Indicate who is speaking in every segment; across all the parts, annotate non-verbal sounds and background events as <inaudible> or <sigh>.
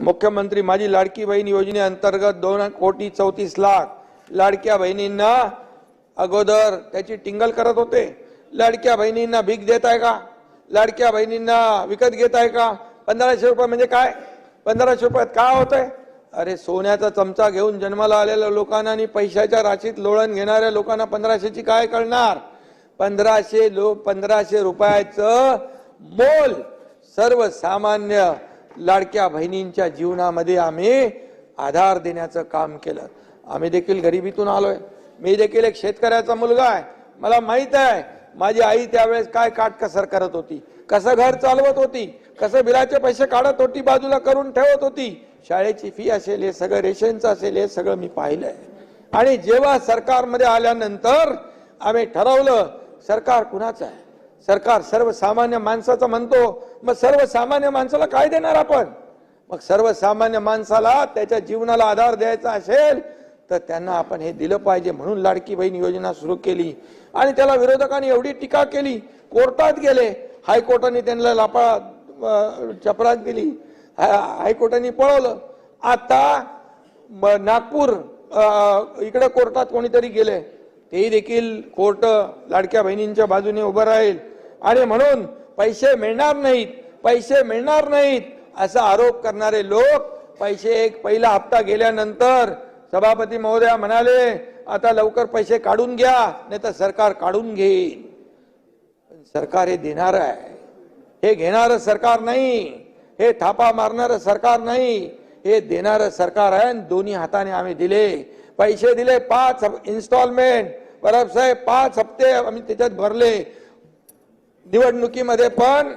Speaker 1: मुख्यमंत्री माझी लाडकी बहीण योजनेअंतर्गत दोन कोटी चौतीस लाख लाडक्या बहिणींना अगोदर त्याची टिंगल करत होते. लाडक्या बहिणींना भीक देत आहे का? लाडक्या बहिणींना विकत घेत आहे का? पंधराशे रुपये म्हणजे काय? पंधराशे रुपयात काय होतंय? अरे सोन्याचा चमचा घेऊन जन्माला आलेल्या लोकांना आणि पैशाच्या राशीत लोळण घेणाऱ्या लोकांना पंधराशेची काय कळणार? पंधराशे लो पंधराशे रुपयाचं मोल सर्वसामान्य लाडक्या बहिणींच्या जीवनामध्ये आम्ही आधार देण्याचं काम केलं. आम्ही देखील गरिबीतून आलोय. मी देखील एक शेतकऱ्याचा मुलगा आहे. मला माहीत आहे माझी आई त्यावेळेस काय काटकसर करत होती कसं घर चालवत होती कसं बिलाचे पैसे काढत होती बाजूला करून ठेवत होती. शाळेची फी असेल हे सगळं रेशनचं असेल हे सगळं मी पाहिलंय. आणि जेव्हा सरकारमध्ये आल्यानंतर आम्ही ठरवलं सरकार कुणाचं आहे? सरकार सर्वसामान्य माणसाचं म्हणतो मग सर्वसामान्य माणसाला काय देणार आपण? मग सर्वसामान्य माणसाला त्याच्या जीवनाला आधार द्यायचा असेल तर त्यांना आपण हे दिलं पाहिजे म्हणून लाडकी बहीण योजना सुरू केली. आणि त्याला विरोधकांनी एवढी टीका केली कोर्टात गेले हायकोर्टाने त्यांना लापा चपरात दिली हायकोर्टाने पळवलं. आता नागपूर इकडे कोर्टात कोणीतरी गेले. तेही देखील कोर्ट लाडक्या बहिणींच्या बाजूने उभं राहील. आणि म्हणून पैसे मिळणार नाहीत पैसे मिळणार नाहीत असा आरोप करणारे लोक पैसे एक पहिला हप्ता गेल्यानंतर सभापती महोदया म्हणाले आता लवकर पैसे काढून घ्या नाही तर सरकार काढून घेईल. सरकार हे देणार आहे. हे घेणारं सरकार नाही. हे थापा मारणारं सरकार नाही. हे देणारं सरकार आहे आणि दोन्ही हाताने आम्ही दिले. पैसे दिले पाच इन्स्टॉलमेंट परब साहेब पाच हप्ते आम्ही त्याच्यात भरले. निवडणुकीमध्ये पण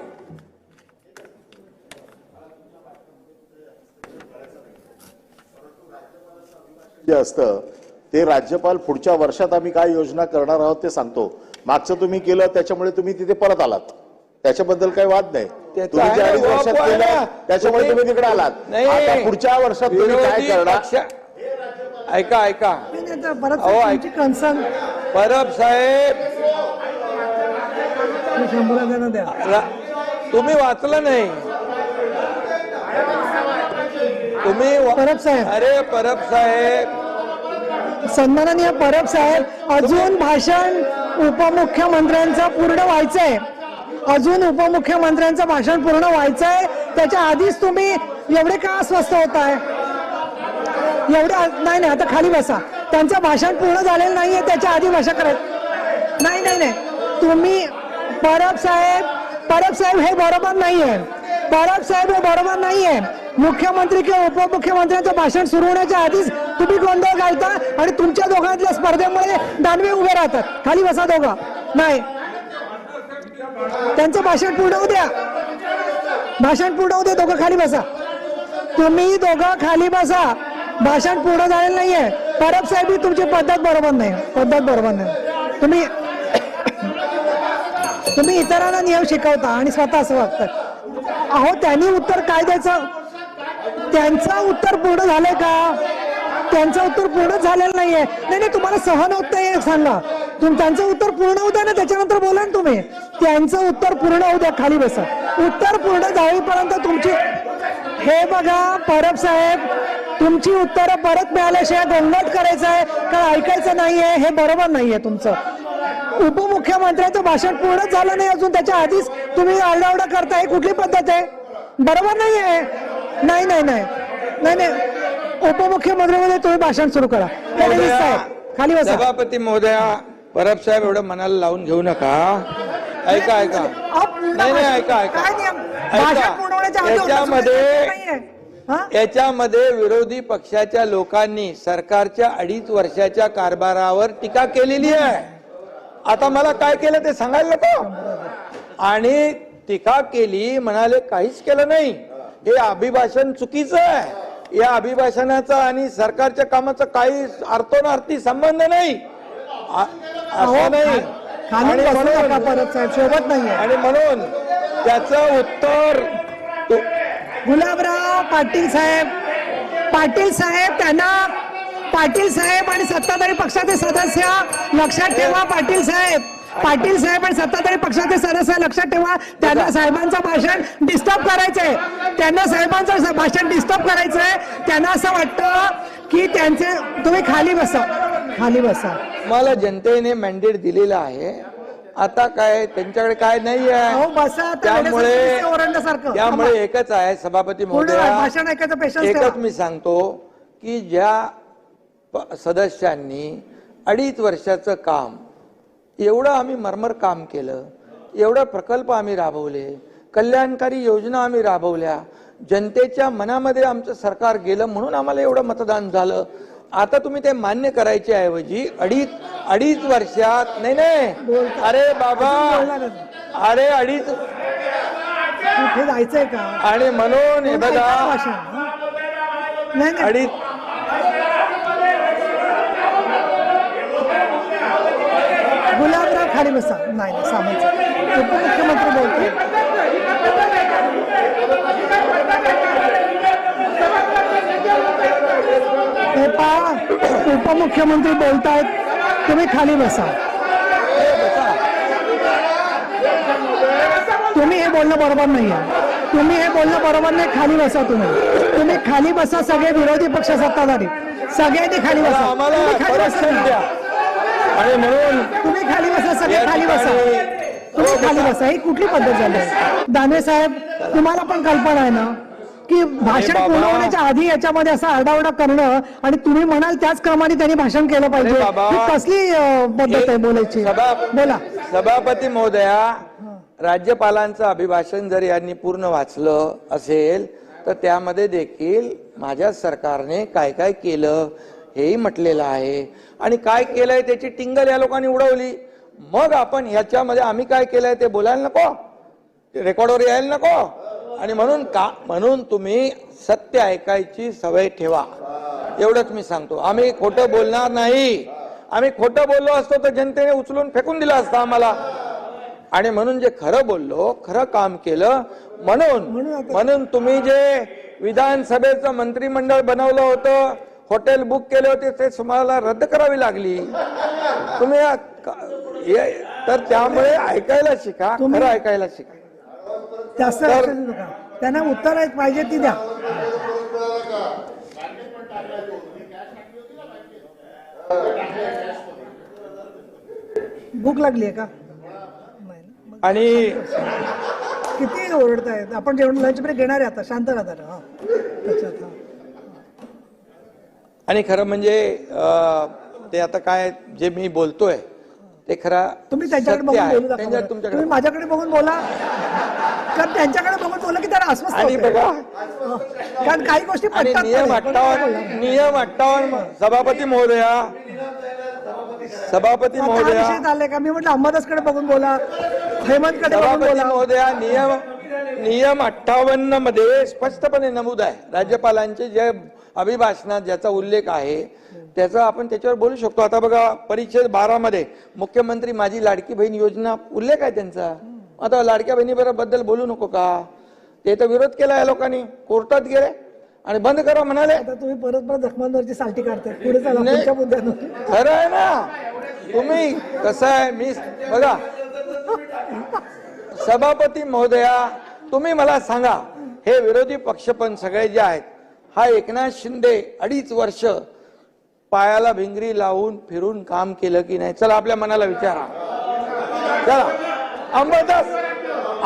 Speaker 2: जे असतं ते राज्यपाल पुढच्या वर्षात आम्ही काय योजना करणार आहोत ते सांगतो. मागचं तुम्ही केलं त्याच्यामुळे तुम्ही तिथे परत आलात. त्याच्याबद्दल काही वाद नाही. तुम्ही ज्या वर्षात केलं. त्याच्यामुळे तुम्ही तिकडे आलात. पुढच्या वर्षात तुम्ही काय करणार?
Speaker 1: ऐका ऐका. अहो,
Speaker 3: तुमची कन्सर्न
Speaker 1: परब साहेब. तुम्ही वाचलं नाही. तुम्ही
Speaker 3: परब साहेब.
Speaker 1: अरे परब साहेब.
Speaker 3: सन्माननीय परब साहेब अजून भाषण उपमुख्यमंत्र्यांचं पूर्ण व्हायचंय. अजून उपमुख्यमंत्र्यांचं भाषण पूर्ण व्हायचंय. त्याच्या आधीच तुम्ही एवढे का अस्वस्थ होताय? एवढं नाही नाही आता खाली बसा. त्यांचं भाषण पूर्ण झालेलं नाहीये त्याच्या आधी भाषा करत नाही नाही नाही. तुम्ही परब साहेब परब साहेब हे बरोबर नाहीये. परब साहेब हे बरोबर नाहीये. मुख्यमंत्री किंवा उपमुख्यमंत्र्यांचं भाषण सुरू होण्याच्या आधीच तुम्ही गोंधळ घालता आणि तुमच्या दोघांतल्या स्पर्धेमुळे दानवे उभे राहतात. खाली बसा दोघं. नाही. त्यांचं भाषण पूर्ण होऊ द्या. भाषण पूर्ण होऊ दे दोघं खाली बसा. तुम्ही दोघं खाली बसा. भाषण पूर्ण झालेलं नाहीये. परब साहेब ही तुमची पद्धत बरोबर नाही. पद्धत बरोबर नाही. तुम्ही <coughs> तुम्ही इतरांना नियम शिकवता आणि स्वतः असं वागतात अहो त्यांनी उत्तर काय द्यायचं? त्यांचं उत्तर पूर्ण झालंय का? त्यांचं उत्तर पूर्ण झालेलं नाहीये. नाही नाही तुम्हाला सहन होत नाही सांगा. तुम त्यांचं उत्तर पूर्ण होऊ द्या ना त्याच्यानंतर बोला ना तुम्ही. त्यांचं उत्तर पूर्ण होऊ द्या खाली बसा. उत्तर पूर्ण जाईपर्यंत तुमची हे बघा परब साहेब तुमची उत्तरं परत मिळाल्याशिवाय गोंगाट करायचं आहे का ऐकायचं नाहीये हे बरोबर नाहीये तुमचं. उपमुख्यमंत्र्यांचं भाषण पूर्णच झालं नाही अजून त्याच्या आधीच तुम्ही आरडाओरडा करताय कुठली पद्धत आहे? बरोबर नाही आहे नाही नाही. नाही नाही. उपमुख्यमंत्र्यांमध्ये तुम्ही भाषण सुरू करा. खाली बसा.
Speaker 1: सभापती महोदया परब साहेब एवढं मनाला लावून घेऊ नका. ऐका ऐका.
Speaker 3: पूर्ण
Speaker 1: नाही नाही ऐका ऐका.
Speaker 3: काय
Speaker 1: याच्यामध्ये विरोधी पक्षाच्या लोकांनी सरकारच्या अडीच वर्षाच्या कारभारावर टीका केलेली आहे. आता मला काय केलं ते सांगायला नको. आणि टीका केली म्हणाले काहीच केलं नाही. हे अभिभाषण चुकीचं आहे. या अभिभाषणाचा आणि सरकारच्या कामाचा काही अर्थोनार्थी संबंध नाही. असं नाही. आणि म्हणून- त्याचं उत्तर
Speaker 3: गुलाबराव पाटील साहेब. पाटील साहेब त्यांना पाटील साहेब आणि सत्ताधारी पक्षाचे सदस्य लक्षात ठेवा पाटील साहेब. पाटील साहेब आणि सत्ताधारी पक्षाचे सदस्य लक्षात ठेवा. त्यांना साहेबांचं भाषण डिस्टर्ब करायचंय. त्यांना साहेबांचं स- भाषण डिस्टर्ब करायचंय. त्यांना असं वाटतं की त्यांचे तुम्ही खाली बसा. खाली बसा.
Speaker 1: मला जनतेने मॅन्डेट दिलेलं आहे. आता काय त्यांच्याकडे काय नाही आहे त्यामुळे त्यामुळे एकच आहे सभापती महोदया. एकच मी सांगतो की ज्या सदस्यांनी अडीच वर्षाचं काम एवढं आम्ही मरमर काम केलं एवढं प्रकल्प आम्ही राबवले कल्याणकारी योजना आम्ही राबवल्या जनतेच्या मनामध्ये आमचं सरकार गेलं म्हणून आम्हाला एवढं मतदान झालं. आता तुम्ही ते मान्य करायच्या ऐवजी अडीच अडीच वर्षात नाही नाही. अरे बाबा. अरे अडीच.
Speaker 3: कुठे जायचंय का?
Speaker 1: आणि म्हणून हे बघा?
Speaker 3: नाही नाही.
Speaker 1: अडीच.
Speaker 3: गुलाबराव खाली बसा नाही सामंत. उपमुख्यमंत्री बोलतो हे पहा उपमुख्यमंत्री बोलतायत तुम्ही खाली बसा. तुम्ही हे बोलणं बरोबर नाही आहे तुम्ही हे बोलणं बरोबर नाही खाली बसा तुम्ही. तुम्ही खाली बसा सगळे विरोधी पक्ष सत्ताधारी. सगळ्यांनी खाली बसा.
Speaker 1: आम्हाला
Speaker 3: तुम्ही खाली बसा
Speaker 1: आणि म्हणून
Speaker 3: तुम्ही खाली बसा सगळे खाली बसा. तुम्ही खाली बसा. ही कुठली पद्धत झाली? दानवे साहेब तुम्हाला पण कल्पना आहे ना? की भाषण. पूर्ण होण्याच्या आधी याच्यामध्ये असं आरडाओरडा करणं आणि तुम्ही म्हणाल त्याच क्रमाने त्यांनी भाषण केलं पाहिजे. ही कसली पद्धत आहे बोलायची? बोला.
Speaker 1: सभापती महोदया राज्यपालांचं अभिभाषण जर यांनी पूर्ण वाचलं असेल तर त्यामध्ये देखील माझ्या सरकारने काय काय केलं हेही म्हटलेलं आहे. आणि काय केलंय त्याची टिंगल या लोकांनी उडवली. मग आपण ह्याच्यामध्ये आम्ही काय केलंय ते बोलायला नको. रेकॉर्डवर यायला नको. आणि म्हणून का म्हणून तुम्ही सत्य ऐकायची सवय ठेवा. एवढंच मी सांगतो. आम्ही खोटं बोलणार नाही. आम्ही खोटं बोललो असतो तर जनतेने उचलून फेकून दिलं असतं आम्हाला. आणि म्हणून जे खरं बोललो खरं काम केलं म्हणून म्हणून तुम्ही जे विधानसभेचं मंत्रिमंडळ बनवलं होतं हॉटेल बुक केले होते ते तुम्हाला रद्द करावी लागली. तुम्ही तर त्यामुळे ऐकायला शिका खरं ऐकायला शिका.
Speaker 3: जास्त लक्ष देऊ नका त्यांना उत्तर पाहिजे ती द्या. भूक लागली आहे का?
Speaker 1: आणि
Speaker 3: किती ओरडतायत आपण जेवण लंच ब्रेक घेणार आहे आता. शांत राहा जरा, हा. त्याच्यात.
Speaker 1: आणि खरं म्हणजे ते आता काय जे मी बोलतोय ते खरा
Speaker 3: तुम्ही त्यांच्याकडे बघून बोलू नका.
Speaker 1: तुमच्याकडे
Speaker 3: तुम्ही माझ्याकडे बघून बोला. कारण त्यांच्याकडे बघून बोला की त्यांना अस्वस्थ
Speaker 1: आणि
Speaker 3: होते.
Speaker 1: बघा.
Speaker 3: हं. कारण काही गोष्टी
Speaker 1: आणि
Speaker 3: पटतात
Speaker 1: नियम
Speaker 3: पण?
Speaker 1: अठ्ठावन्न नियम अठ्ठावन्न सभापती महोदया. सभापती
Speaker 3: आता हा
Speaker 1: महोदया.
Speaker 3: विषय का? मी म्हटलं अंबादासकडे बघून बोला. हेमंतकडे बघून
Speaker 1: सभापती
Speaker 3: बोला
Speaker 1: महोदया नियम नियम अठ्ठावन्नमध्ये स्पष्टपणे नमूद आहे. राज्यपालांचे जे अभिभाषणात ज्याचा उल्लेख आहे त्याचा आपण त्याच्यावर बोलू शकतो. आता बघा परिच्छेद बारा मध्ये मुख्यमंत्री माझी लाडकी बहीण योजना उल्लेख आहे त्यांचा. आता लाडक्या बहिणी बद्दल बोलू नको का? ते तर विरोध केला या लोकांनी. कोर्टात गेले आणि बंद करा म्हणाले.
Speaker 3: आता तुम्ही परत परत जखमांवरची साल्टी काढताय. पुढे चला
Speaker 1: नाही.
Speaker 3: पुढच्या मुद्द्यावर
Speaker 1: खरं आहे ना. तुम्ही कसं आहे मी बघा. सभापती महोदया तुम्ही मला सांगा हे विरोधी पक्ष पण सगळे जे आहेत हा एकनाथ शिंदे अडीच वर्ष पायाला भिंगरी लावून फिरून काम केलं की नाही? चला आपल्या मनाला विचारा. चला. अंबादास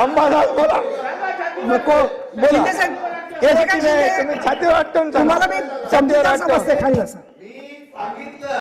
Speaker 1: अंबादास बोला.
Speaker 3: नको
Speaker 1: बोला. हे
Speaker 3: शिंदे,
Speaker 1: तुम्ही छातीवर वाटून
Speaker 3: तुम्हाला मी
Speaker 1: समजेवर
Speaker 3: समजते खाली बसा